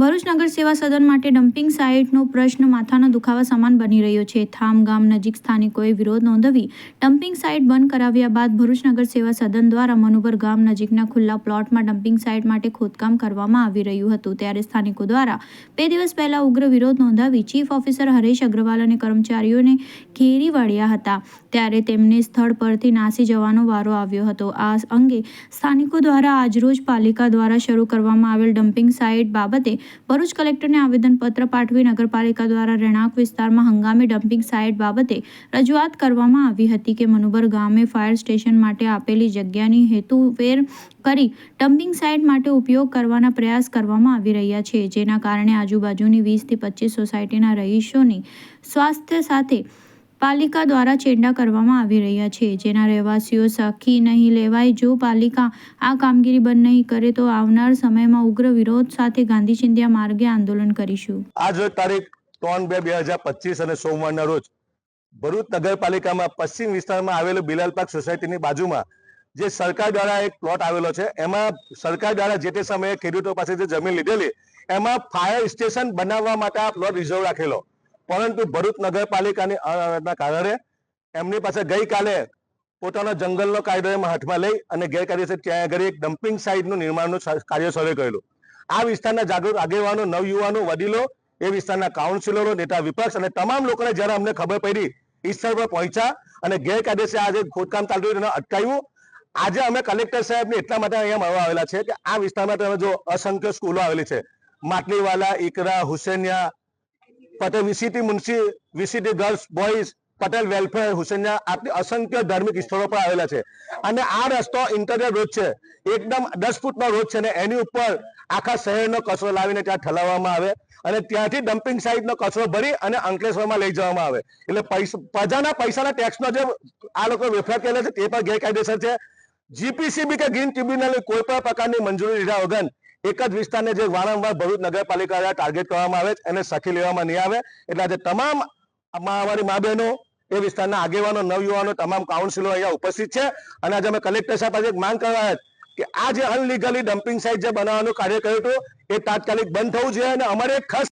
ભરૂચ નગર સેવા સદન માટે ડમ્પિંગ સાઇટનો પ્રશ્ન માથાનો દુખાવા સમાન બની રહ્યો છે. થામ ગામ નજીક સ્થાનિકોએ વિરોધ નોંધાવી ડમ્પિંગ સાઇટ બંધ કરાવ્યા બાદ ભરૂચ નગર સેવા સદન દ્વારા મનુભર ગામ નજીકના ખુલ્લા પ્લોટમાં ડમ્પિંગ સાઇટ માટે ખોદકામ કરવામાં આવી રહ્યું હતું. ત્યારે સ્થાનિકો દ્વારા બે દિવસ પહેલા ઉગ્ર વિરોધ નોંધાવી ચીફ ઓફિસર હરેશ અગ્રવાલ અને કર્મચારીઓને ઘેરી વળ્યા હતા. ત્યારે તેમને સ્થળ પરથી નાસી જવાનો વારો આવ્યો હતો. આ અંગે સ્થાનિકો દ્વારા આજરોજ પાલિકા દ્વારા શરૂ કરવામાં આવેલ ડમ્પિંગ સાઇટ બાબતે ભરૂચ કલેક્ટરને આવેદનપત્ર પાઠવી નગરપાલિકા દ્વારા રહેણાંક વિસ્તારમાં હંગામી ડમ્પિંગ સાઇટ બાબતે રજૂઆત કરવામાં આવી હતી કે મનુબર ગામે ફાયર સ્ટેશન માટે આપેલી જગ્યાની હેતુફેર કરી ડમ્પિંગ સાઇટ માટે ઉપયોગ કરવાના પ્રયાસ કરવામાં આવી રહ્યા છે. જેના કારણે આજુબાજુની વીસથી પચીસ સોસાયટીના રહીશોની સ્વાસ્થ્ય સાથે પાલિકા દ્વારા ચેડા કરવામાં આવી રહ્યા છે. જેના રહેવાસીઓ સાખી નહીં લેવાય, જો પાલિકા આ કામગીરી બંધ નહીં કરે, તો આવનાર સમયમાં ઉગ્ર વિરોધ સાથે ગાંધી ચિંધ્યા માર્ગે આંદોલન કરીશું. આજ રોજ તારીખ ત્રણ બે બે હજાર પચીસ અને સોમવારના રોજ ભરૂચ નગરપાલિકામાં પશ્ચિમ વિસ્તારમાં આવેલું બિલાલ પાર્ક સોસાયટીની બાજુમાં જે સરકાર દ્વારા એક પ્લોટ આવેલો છે, એમાં સરકાર દ્વારા જે તે સમયે ખેડૂતો પાસે જે જમીન લીધેલી, એમાં ફાયર સ્ટેશન બનાવવા માટે આ પ્લોટ રિઝર્વ રાખેલો. પરંતુ ભરૂચ નગરપાલિકાની કારણે એમની પાસે ગઈકાલે પોતાના જંગલનો કાયદો એમાં હાથમાં લઈ અને ગેરકાયદેસર ત્યાં આગળ એક ડમ્પિંગ સાઇટનું નિર્માણનું કાર્ય શરૂ કરેલું આ વિસ્તારના જાગૃત આગેવાનો, નવયુવાનો, વડીલો, એ વિસ્તારના કાઉન્સિલરો નેતા વિપક્ષ અને તમામ લોકોને જ્યારે અમને ખબર પડી, ઈ પર પહોંચ્યા અને ગેરકાયદેસર આજે ખોદકામ ચાલતું હતું એને અટકાવ્યું. આજે અમે કલેક્ટર સાહેબને એટલા માટે અહીંયા મળવા આવેલા છે કે આ વિસ્તારમાં તમે જો અસંખ્ય સ્કૂલો આવેલી છે. Matliwala, Iqra, Husainia Patel VCT Munshi VCT girls boys Patel welfare Husainia આટલી અસંખ્ય ધાર્મિક સ્થળો પર આવેલા છે. અને આ રસ્તો ઇન્ટરનેટ રોડ છે. એકદમ દસ ફૂટનો રોડ છે ને એની ઉપર આખા શહેરનો કચરો લાવીને ત્યાં ઠલાવવામાં આવે અને ત્યાંથી ડમ્પિંગ સાઇટનો કચરો ભરી અને અંકલેશ્વરમાં લઈ જવામાં આવે. એટલે પ્રજાના પૈસાના ટેક્સનો જે આ લોકો વેફરાટ કરેલો છે તે પણ ગેરકાયદેસર છે. જીપીસીબી કે ગ્રીન ટ્રિબ્યુનલ કોઈ પણ પ્રકારની મંજૂરી લીધા વગર એક જ વિસ્તારને જે વારંવાર ભરૂચ નગરપાલિકા દ્વારા ટાર્ગેટ કરવામાં આવે એને સખી લેવામાં નહીં આવે. એટલે આજે તમામ અમા- અમારી મા બહેનો એ વિસ્તારના આગેવાનો, નવયુવાનો, તમામ કાઉન્સિલો અહીંયા ઉપસ્થિત છે. અને આજે અમે કલેક્ટર સાહેબ પાસે માંગ કરવા કે આ જે અનલીગલી ડમ્પિંગ સાઇટ જે બનાવવાનું કાર્ય કર્યું હતું, એ તાત્કાલિક બંધ થવું જોઈએ અને અમારે ખાસ